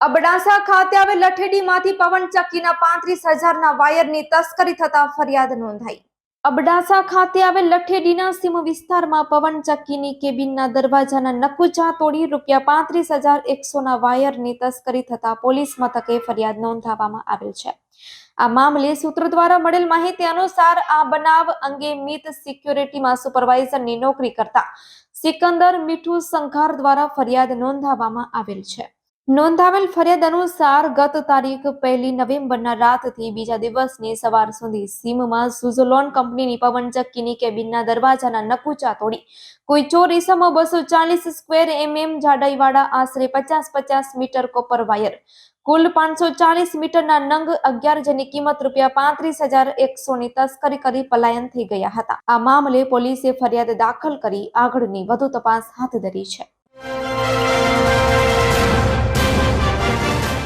અબડાસા ખાતે આવે લઠેડીમાંથી પવનચક્કીના પાંત્રીસ હજારના વાયરની તસ્કરી થતા ફરિયાદ નોંધાઈ. અબડાસા ખાતે આવેલ લઠેડીના સીમ વિસ્તારમાં પવનચક્કીની કેબિનના દરવાજાના નકુચા તોડી રૂપિયા પાંત્રીસ હજાર એકસોના વાયરની તસ્કરી થતા પોલીસ મથકે ફરિયાદ નોંધાવવામાં આવેલ છે. આ મામલે સૂત્રો દ્વારા મળેલ માહિતી અનુસાર આ બનાવ અંગે મિત સિક્યોરિટીમાં સુપરવાઇઝરની નોકરી કરતા સિકંદર મીઠુ સંઘાર દ્વારા ફરિયાદ નોંધાવવામાં આવેલ છે. નોંધાવેલ ફરિયાદ અનુસાર ગત તારીખ પહેલી નવેમ્બરના રાતથી બીજા દિવસની સવાર સુધી સીમમાં સુઝલોન કંપનીની પવનચક્કીની કેબિનના દરવાજાના નકુચા તોડી. કોઈ ચોર ઇસમો બસો ચાલીસ સ્ક્વેર એમએમ જાડાઈવાળા આશરે પચાસ પચાસ મીટર કોપર વાયર. કુલ પાંચસો ચાલીસ મીટરના નંગ અગિયાર જેની કિંમત રૂપિયા પાંત્રીસ હજાર એકસોની તસ્કરી કરી પલાયન થઈ ગયા હતા. આ મામલે પોલીસે ફરિયાદ દાખલ કરી આગળની વધુ તપાસ હાથ ધરી છે.